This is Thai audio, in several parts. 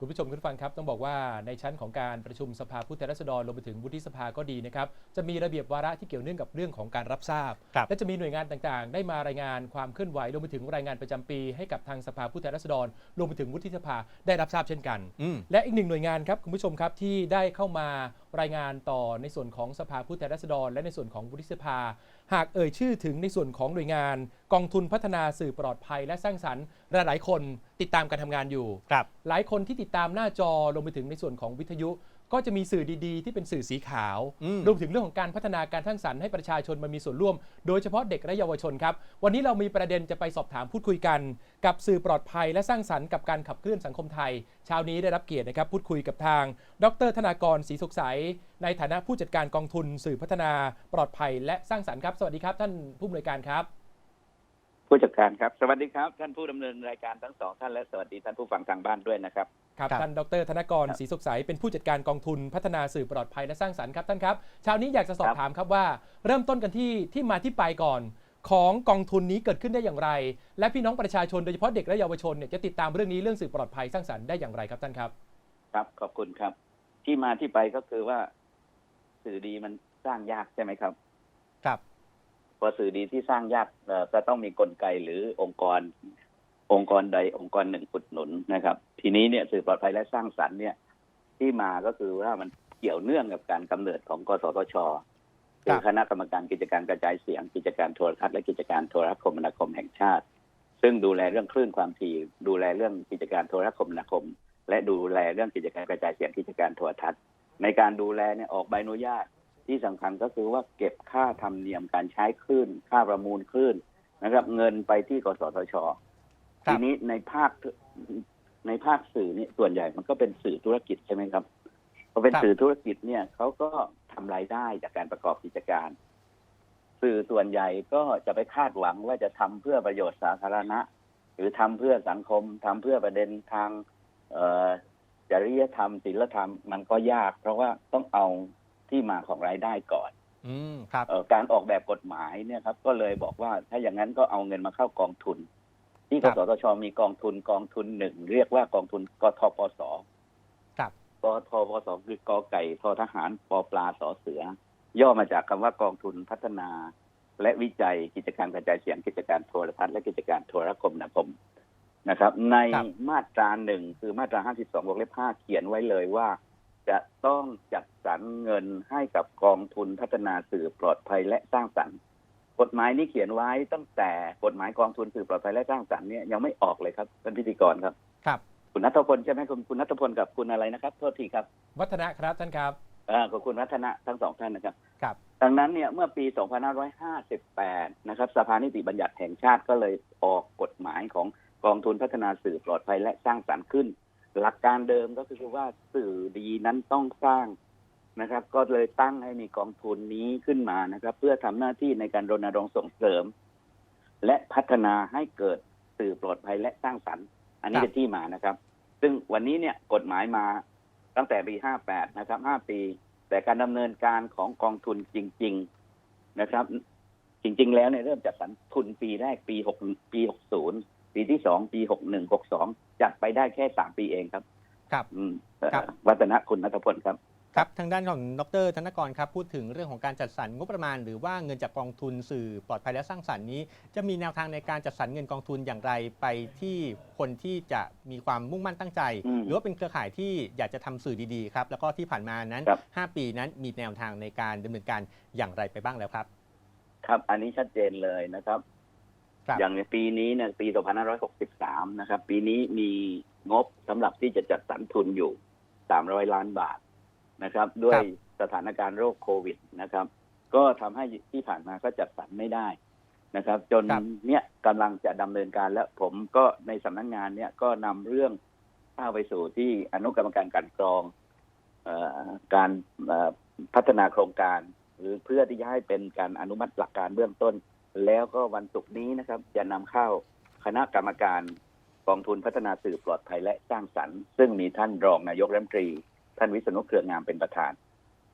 คุณผู้ชมคุณผู้ฟังครับต้องบอกว่าในชั้นของการประชุมสภาผู้แทนราษฎรรวมไปถึงวุฒิสภาก็ดีนะครับจะมีระเบียบวาระที่เกี่ยวเนื่องกับเรื่องของการรับทราบครับและจะมีหน่วยงานต่างๆ ได้มารายงานความเคลื่อนไหวรวมไปถึงรายงานประจำปี ให้กับทางสภาผู้แทนราษฎรรวมไปถึงวุฒิสภาได้รับทราบเช่นกันอืมและอีกหนึ่งหน่วยงานครับคุณผู้ชมครับที่ได้เข้ามารายงานต่อในส่วนของสภาผู้แทนราษฎร และในส่วนของวุฒิสภา หากเอ่ยชื่อถึงในส่วนของหน่วยงาน กองทุนพัฒนาสื่อปลอดภัย และสร้างสรรค์หลายๆคนติดตามการทำงานอยู่ครับหลายคนที่ติดตามหน้าจอลงไปถึงในส่วนของวิทยุ ก็จะมีสื่อดีๆ ที่เป็นสื่อสีขาวอืมรวมถึงเรื่องของการพัฒนาการสร้างสรรค์ให้ประชาชนมามีส่วนร่วม โดยเฉพาะเด็กและเยาวชนครับ วันนี้เรามีประเด็นจะไปสอบถามพูดคุยกัน กับสื่อปลอดภัยและสร้างสรรค์กับการขับเคลื่อนสังคมไทย เช้านี้ได้รับเกียรตินะครับพูดคุยกับทาง ดร ธนากรศรีสุขใสในฐานะผู้จัดการกองทุน สื่อพัฒนาปลอดภัย และสร้างสรรค์ครับ สวัสดีครับ ท่านผู้อำนวยการครับผู้จัดการครับ สวัสดีครับ ท่านผู้ดำเนินรายการทั้งสองท่านและสวัสดีท่านผู้ฟังทางบ้านด้วยนะครับ ครับครับท่านดรธนกรครับศรีสุขใสเป็นผู้จัดการกองทุนพัฒนาสื่อปลอดภัยและสร้างสรรค์ครับท่านครับเช้านี้อยากจะสอบครับถามครับว่า เริ่มต้นกันที่ที่มาที่ไปก่อน ของกองทุนนี้เกิดขึ้นได้อย่างไร และพี่น้องประชาชนโดยเฉพาะเด็กและเยาวชนเนี่ยจะติดตามเรื่องนี้เรื่องสื่อปลอดภัยสร้างสรรค์ได้อย่างไรครับท่านครับ ครับขอบคุณครับ ที่มาที่ไปก็คือว่า สื่อดีมันสร้างยากใช่ไหมครับ ครับพอสื่อดีที่สร้างยากเอ่อก็ต้องมีกลไกหรือองค์กร องค์กรใดองค์กรหนึ่งอุดหนุนนะครับ ทีนี้เนี่ยสื่อปลอดภัยและสร้างสรรค์เนี่ย ที่มาก็คือว่ามันเกี่ยวเนื่องกับการกำเนิดของกสทชคือคณะกรรมการกิจการกระจายเสียงกิจการโทรทัศน์และกิจการโทรคมนาคมแห่งชาติ ซึ่งดูแลเรื่องคลื่นความถี่ดูแลเรื่องกิจการโทรคมนาคม และดูแลเรื่องกิจการกระจายเสียงกิจการโทรทัศน์ ในการดูแลเนี่ยออกใบอนุญาตที่สำคัญก็คือว่าเก็บค่าธรรมเนียมการใช้คลื่น ค่าประมูลคลื่นนะครับ เงินไปที่กสทช ทีนี้ในภาคในภาคสื่อนี่ส่วนใหญ่มันก็เป็นสื่อธุรกิจใช่ไหมครับพอเป็นครับสื่อธุรกิจเนี่ยเขาก็ทำรายได้จากการประกอบกิจการ สื่อส่วนใหญ่ก็จะไปคาดหวังว่าจะทำเพื่อประโยชน์สาธารณะ หรือทำเพื่อสังคมทำเพื่อประเด็นทางเอ่อจริยธรรมศีลธรรมมันก็ยาก เพราะว่าต้องเอาที่มาของรายได้ก่อนอืมครับเอ่อการออกแบบกฎหมายเนี่ยครับ ก็เลยบอกว่าถ้าอย่างนั้นก็เอาเงินมาเข้ากองทุน ที่คกรับสทชมีกองทุนกองทุนหนึ่งเรียกว่ากองทุนกทปสครับกทปสคือกอไก่ทอทหารปอปลาสอเสือย่อมาจากคำว่ากองทุนพัฒนา และวิจัยกิจการกระจายเสียงกิจการโทรทัศน์และกิจการโทรคมนาคมนะครับ ในครับมาตราหนึ่งคือมาตรา 52วงเล็บ5เขียนไว้เลยว่า จะต้องจัดสรรเงินให้กับกองทุนพัฒนาสื่อปลอดภัยและสร้างสรรค์ กฎหมายนี้เขียนไว้ตั้งแต่กฎหมายกองทุนสื่อปลอดภัยและสร้างสรรค์เนี่ยยังไม่ออกเลยครับท่านพิธีกรครับ ครับ คุณนัทพลใช่ไหมคุณคุณนัทพลกับคุณอะไรนะครับโทษทีครับ วัฒนะครับท่านครับเอ่อกับคุณวัฒนะทั้งสองท่านนะครับ ครับ ดังนั้นเนี่ยเมื่อปี 2558 นะครับสภานิติบัญญัติแห่งชาติก็เลยออกกฎหมายของกองทุนพัฒนาสื่อปลอดภัยและสร้างสรรค์ขึ้น หลักการเดิมก็คือว่าสื่อดีนั้นต้องสร้าง นะครับ ก็เลยตั้งให้มีกองทุนนี้ขึ้นมานะครับ เพื่อทำหน้าที่ในการรณรงค์ส่งเสริม และพัฒนาให้เกิดสื่อปลอดภัยและสร้างสรรค์ อันนี้ครับเป็นที่มานะครับ ซึ่งวันนี้เนี่ยกฎหมายมาตั้งแต่ปี 58 นะครับ 5 ปี แต่การดำเนินการของกองทุนจริง ๆนะครับ จริง ๆ แล้วเนี่ยเริ่มจัดสรรทุนปีแรกปี 6 ปี 60 ปีที่ 2 ปี 61 62 จัดไปได้แค่ 3 ปีเองครับ ครับ อืมเอ่อครับวัฒนะคุณนัทพลครับ ครับทางด้านของดรธนกรครับพูดถึงเรื่องของการจัดสรรงบประมาณ หรือว่าเงินจากกองทุนสื่อปลอดภัยและสร้างสรรค์นี้ จะมีแนวทางในการจัดสรรเงินกองทุนอย่างไรไปที่คนที่จะมีความมุ่งมั่นตั้งใจอืมหรือว่าเป็นเครือข่ายที่อยากจะทำสื่อดีๆครับแล้วก็ที่ผ่านมานั้นครับ5ปีนั้นมีแนวทางในการดำเนินการอย่างไรไปบ้างแล้วครับ ครับอันนี้ชัดเจนเลยนะครับครับอย่างในปีนี้เนี่ยปี 2563 นะครับ ปีนี้มีงบสำหรับที่จะจัดสรรทุนอยู่ 300 ล้านบาท นะครับ ด้วยสถานการณ์โรคโควิดนะครับ ก็ทำให้ที่ผ่านมาก็จัดสรรไม่ได้นะครับ จนครับเนี่ยกำลังจะดำเนินการแล้วผมก็ในสำนักงงานเนี่ยก็นำเรื่องเข้าไปสู่ที่อนุกรรมการกลันกรองเออการเอ่อพัฒนาโครงการ หรือเพื่อที่จะให้เป็นการอนุมัติหลักการเบื้องต้น แล้วก็วันศุกร์นี้นะครับ จะนำเข้าคณะกรรมการกองทุนพัฒนาสื่อปลอดภัยและสร้างสรรค์ ซึ่งมีท่านรองนายกรัฐมนตรี ท่านวิษณุเครืองามเป็นประธาน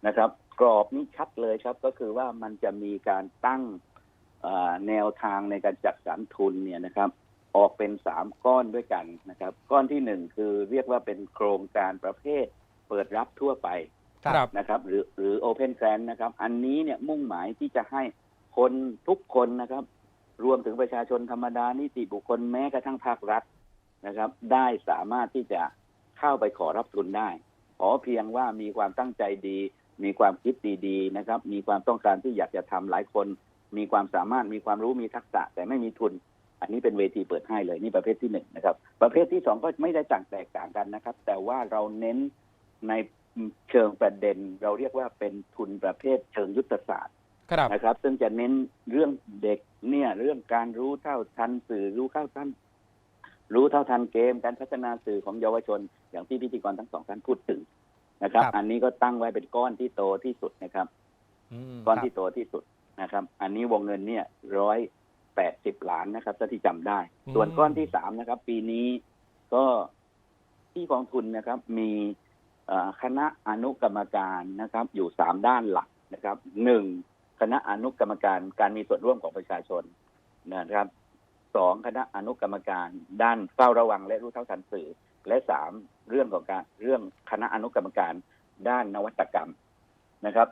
นะครับ กรอบนี้ชัดเลยครับก็คือว่ามันจะมีการตั้งเอ่อแนวทางในการจัดสรรทุนเนี่ยนะครับ ออกเป็นสามก้อนด้วยกันนะครับ ก้อนที่หนึ่งคือเรียกว่าเป็นโครงการประเภทเปิดรับทั่วไปครับนะครับ หรือหรือ Open Grant นะครับ อันนี้เนี่ยมุ่งหมายที่จะให้คนทุกคนนะครับ รวมถึงประชาชนธรรมดานิติบุคคลแม้กระทั่งภาครัฐนะครับ ได้สามารถที่จะเข้าไปขอรับทุนได้ข อเพียงว่ามีความตั้งใจดี มีความคิดดีๆนะครับ มีความต้องการที่อยากจะทำหลายคน มีความสามารถมีความรู้มีทักษะ แต่ไม่มีทุน อันนี้เป็นเวทีเปิดให้เลยนี่ประเภทที่หนึ่งนะครับ ประเภทที่สองก็ไม่ได้ต่างแตกต่างกันนะครับ แต่ว่าเราเน้นในเชิงประเด็น เราเรียกว่าเป็นทุนประเภทเชิงยุทธศาสตร์ครับนะครับ ซึ่งจะเน้นเรื่องเด็กเนี่ยเรื่องการรู้เท่าทันสื่อรู้เข้าทัน รู้เท่าทันเกมการพัฒนาสื่อของเยาวชน อย่างที่พิธีกรทั้งสองท่านพูดถึงนะครับครับอันนี้ก็ตั้งไว้เป็นก้อนที่โตที่สุดนะครับมก้อนครับที่โตที่สุดนะครับ อันนี้วงเงินเนี่ยร้อยแปดสิบล้านนะครับถ้าที่จำได้อืมส่วนก้อนที่สามนะครับ ปีนี้ก็ที่กองทุนนะครับ มีเอ่อคณะอนุกรรมการนะครับ อยู่สามด้านหลักนะครับหนึ่งคณะอนุกรรมการการมีส่วนร่วมของประชาชนนะครับ สองคณะอนุกรรมการด้านเฝ้าระวังและรู้เท่าทันสื่อ และสามเรื่องของการเรื่องคณะอนุกรรมการด้านนวัตกรรมนะครับ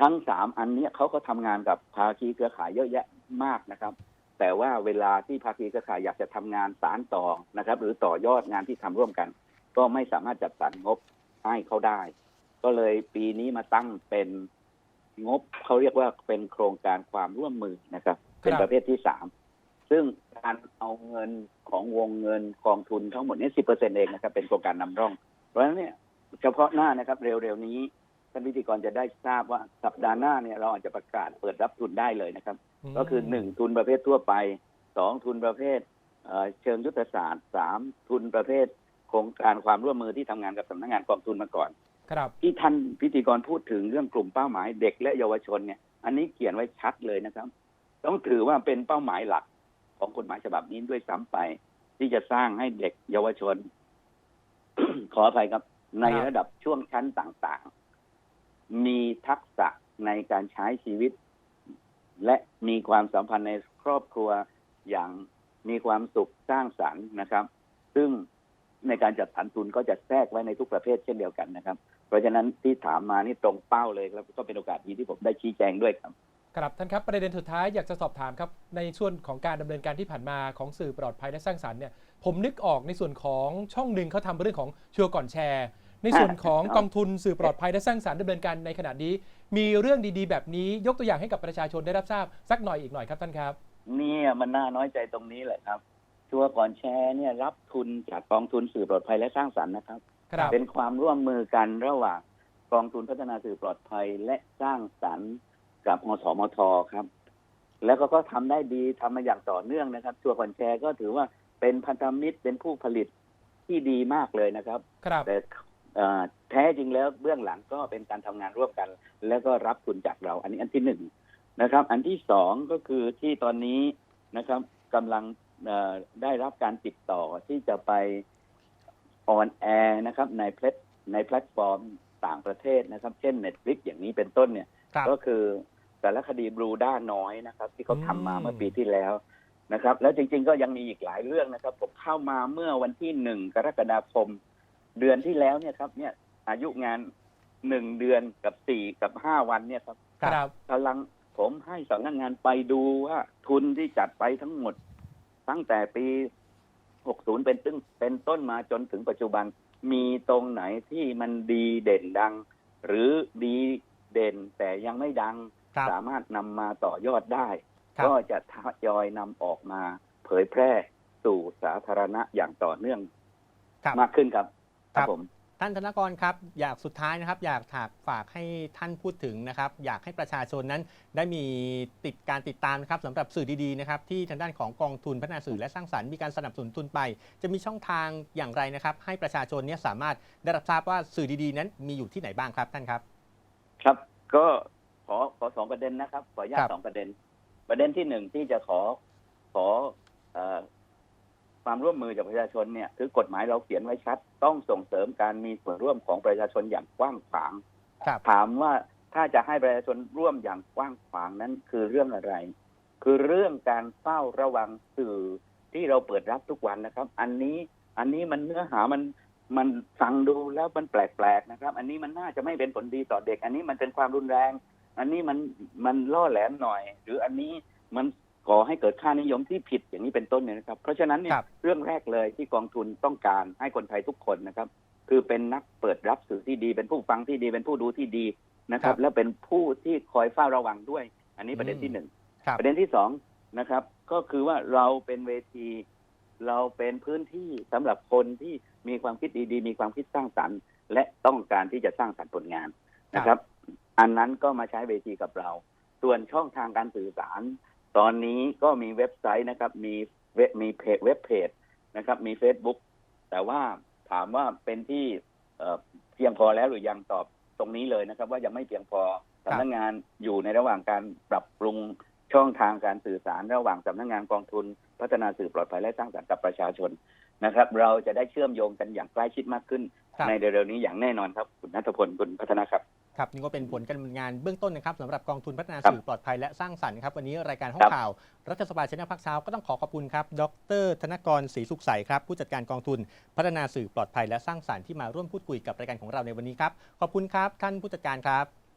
ทั้งสามอันนี้เขาก็ทำงานกับภาคีเครือข่ายเยอะแยะมากนะครับ แต่ว่าเวลาที่ภาคีเครือข่ายอยากจะทำงานสารต่อนะครับ หรือต่อยอดงานที่ทำร่วมกัน ก็ไม่สามารถจัดสรรงบให้เขาได้ ก็เลยปีนี้มาตั้งเป็นงบเขาเรียกว่าเป็นโครงการความร่วมมือนะครับ เป็นประเภทที่สาม ซึ่งการเอาเงินของวงเงินกองทุนทั้งหมดนี้สิบเปอร์เซ็นเองนะครับ เป็นโครงการนำร่อง เพราะฉะนั้นเนี่ยเฉพาะหน้านะครับ เร็วๆนี้ท่านพิธีกรจะได้ทราบว่าสัปดาห์หน้าเนี่ยเราอาจจะประกาศเปิดรับทุนได้เลยนะครับมก็คือหนึ่งทุนประเภททั่วไปสองทุนประเภทเอ่อเชิงยุทธศาสตร์สามทุนประเภทโครงการความร่วมมือที่ทำงานกับสำนักงานกองทุนมาก่อนครับที่ท่านพิธีกรพูดถึงเรื่องกลุ่มเป้าหมายเด็กและเยาวชนเนี่ย อันนี้เขียนไว้ชัดเลยนะครับ ต้องถือว่าเป็นเป้าหมายหลัก ของกฎหมายฉบับนี้ด้วยซ้ำไป ที่จะสร้างให้เด็กเยาวชน ขออภัยครับ ในครับระดับช่วงชั้นต่างๆ มีทักษะในการใช้ชีวิต และมีความสัมพันธ์ในครอบครัวอย่างมีความสุขสร้างสรรค์นะครับ ซึ่งในการจัดสรรทุนก็จะแทรกไว้ในทุกประเภทเช่นเดียวกันนะครับ เพราะฉะนั้นที่ถามมานี่ตรงเป้าเลยแล้วก็เป็นโอกาสดีที่ผมได้ชี้แจงด้วยครับ ครับท่านครับประเด็นสุดท้ายอยากจะสอบถามครับในส่วนของการดำเนินการที่ผ่านมาของสื่อปลอดภัยและสร้างสรรค์เนี่ยผมนึกออกในส่วนของช่องหนึ่งเขาทำเรื่องของชัวร์ก่อนแชร์ ในส่วนของครับกองทุนสื่อปลอดภัยและสร้างสรรค์ดำเนินการในขณะนี้ มีเรื่องดีๆ แบบนี้ยกตัวอย่างให้กับประชาชนได้รับทราบสักหน่อยอีกหน่อยครับท่านครับเนี่ยมันน่าน้อยใจตรงนี้แหละครับชัวร์ก่อนแชร์เนี่ยรับทุนจากกองทุนสื่อปลอดภัยและสร้างสรรค์นะครับครับเป็นความร่วมมือกันระหว่างกองทุนพัฒนาสื่อปลอดภัยและสร้างสรรค์ กับอสมทครับ แล้วก็ก็ทำได้ดีทำมาอย่างต่อเนื่องนะครับชัวร์ก่อนแชร์ก็ถือว่าเป็นพันธมิตรเป็นผู้ผลิตที่ดีมากเลยนะครับครับแต่เอ่อแท้จริงแล้วเบื้องหลังก็เป็นการทำงานร่วมกัน แล้วก็รับทุนจากเรา อันนี้อันที่หนึ่งนะครับ อันที่สองก็คือที่ตอนนี้นะครับกำลังเอ่อได้รับการติดต่อที่จะไปออนแอร์นะครับในแพลตในแพลตฟอร์มต่างประเทศนะครับ เช่น Netflix อย่างนี้เป็นต้นเนี่ยครับก็คือ สารคดีบลูด้าน้อยนะครับ ที่เขาทำมาอืมเมื่อปีที่แล้วนะครับ แล้วจริง ๆ ก็ยังมีอีกหลายเรื่องนะครับ ผมเข้ามาเมื่อวันที่หนึ่งกรกฎาคม เดือนที่แล้วเนี่ยครับ เนี่ย อายุงานหนึ่งเดือนกับสี่กับห้าวันเนี่ยครับครับกำลังผมให้สำนักงานไปดูว่า ทุนที่จัดไปทั้งหมด ตั้งแต่ปี 60 เป็นตึ้งเป็นต้นมาจนถึงปัจจุบันมีตรงไหนที่มันดีเด่นดัง หรือดี เด่นแต่ยังไม่ดัง ครับสามารถนำมาต่อยอดได้ ครับ ก็จะทยอยนำออกมาเผยแพร่สู่สาธารณะอย่างต่อเนื่องครับ มากขึ้นครับครับ ผม ท่านธนกรครับ อยากสุดท้ายนะครับ อยากถากฝากให้ท่านพูดถึงนะครับ อยากให้ประชาชนนั้นได้มีติดการติดตามนะครับสำหรับสื่อดีๆนะครับที่ทางด้านของกองทุนพัฒนาสื่อและสร้างสรรค์มีการสนับสนุนทุนไป จะมีช่องทางอย่างไรนะครับ ให้ประชาชนเนี้สามารถได้รับทราบว่าสื่อดีๆ นั้นมีอยู่ที่ไหนบ้างครับท่านครับ ครับ ก็ขอขอสองประเด็นนะครับ ขออนุญาครัตบสองประเด็น ประเด็นที่หนึ่งที่จะขอขอเอ่อความร่วมมือจากประชาชนเนี่ยคือกฎหมายเราเขียนไว้ชัด ต้องส่งเสริมการมีส่วนร่วมของประชาชนอย่างกว้างขวาง ครับ ถามว่าถ้าจะให้ประชาชนร่วมอย่างกว้างขวางนั้นคือเรื่องอะไร คือเรื่องการเฝ้าระวังสื่อที่เราเปิดรับทุกวันนะครับ อันนี้อันนี้มันเนื้อหามัน มันฟังดูแล้วมันแปลกๆนะครับ อันนี้มันน่าจะไม่เป็นผลดีต่อเด็ก อันนี้มันเป็นความรุนแรง อันนี้มันมันล่อแหลมหน่อย หรืออันนี้มันก่อให้เกิดค่านิยมที่ผิดอย่างนี้เป็นต้นเนี่ยนะครับ เพราะฉะนั้นเนี่ยครับเรื่องแรกเลยที่กองทุนต้องการให้คนไทยทุกคนนะครับ คือเป็นนักเปิดรับสื่อที่ดี เป็นผู้ฟังที่ดี เป็นผู้ดูที่ดีนะครับ และเป็นผู้ที่คอยเฝ้าระวังด้วย อันนี้ประเด็นที่หนึ่งครับประเด็นที่สองนะครับ ก็คือว่าเราเป็นเวที เราเป็นพื้นที่สำหรับคนที่มีความคิดดีๆ มีความคิดสร้างสรรค์ และต้องการที่จะสร้างสรรค์ผลงานนะครับ อันนั้นก็มาใช้เวทีกับเรา ส่วนช่องทางการสื่อสาร ตอนนี้ก็มีเว็บไซต์นะครับ มีเว็บมีเพจเว็บเพจนะครับ มี Facebook แต่ว่าถามว่าเป็นที่เอ่อเพียงพอแล้วหรือยังตอบตรงนี้เลยนะครับ ว่ายังไม่เพียงพอสำนักงานอยู่ในระหว่างการปรับปรุง ช่องทางการสื่อสารระหว่างสำนักงานกองทุน พัฒนาสื่อปลอดภัยและสร้างสรรค์กับประชาชนนะครับ เราจะได้เชื่อมโยงกันอย่างใกล้ชิดมากขึ้นครับในเร็วๆนี้อย่างแน่นอนครับคุณนัทพลคุณพัฒนาครับครับนี่ก็เป็นผลการดำเนินงานเบื้องต้นนะครับสำหรับกองทุนพัฒนาครับสื่อปลอดภัยและสร้างสรรค์ครับวันนี้รายการห้อครังบข่าว รัฐสภาชนะพักเช้าก็ต้องขอขอบคุณครับ ดร ธนกรศรีสุขใสครับ ผู้จัดการกองทุนพัฒนาสื่อปลอดภัยและสร้างสรรค์ที่มาร่วมพูดคุยกับรายการของเราในวันนี้ครับขอบคุณครับ ท่านผู้จัดการครับ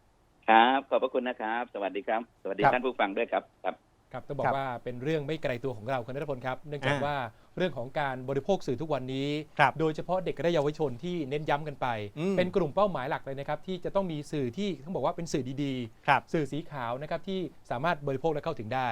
ครับ ขอบพระคุณนะครับ สวัสดีครับ สวัสดีครับ ท่านผู้ฟังด้วยครับครับ ครับต้องบอครักบว่าเป็นเรื่องไม่ไกลตัวของเราคุณนัทพลครับ เนื่องจากอ่าว่าเรื่องของการบริโภคสื่อทุกวันนี้ ครับโดยเฉพาะเด็กและเยาวชนที่เน้นย้ำกันไป อืม เป็นกลุ่มเป้าหมายหลักเลยนะครับ ที่จะต้องมีสื่อที่ต้องบอกว่าเป็นสื่อดีครับ ๆ สื่อสีขาวนะครับที่สามารถบริโภคและเข้าถึงได้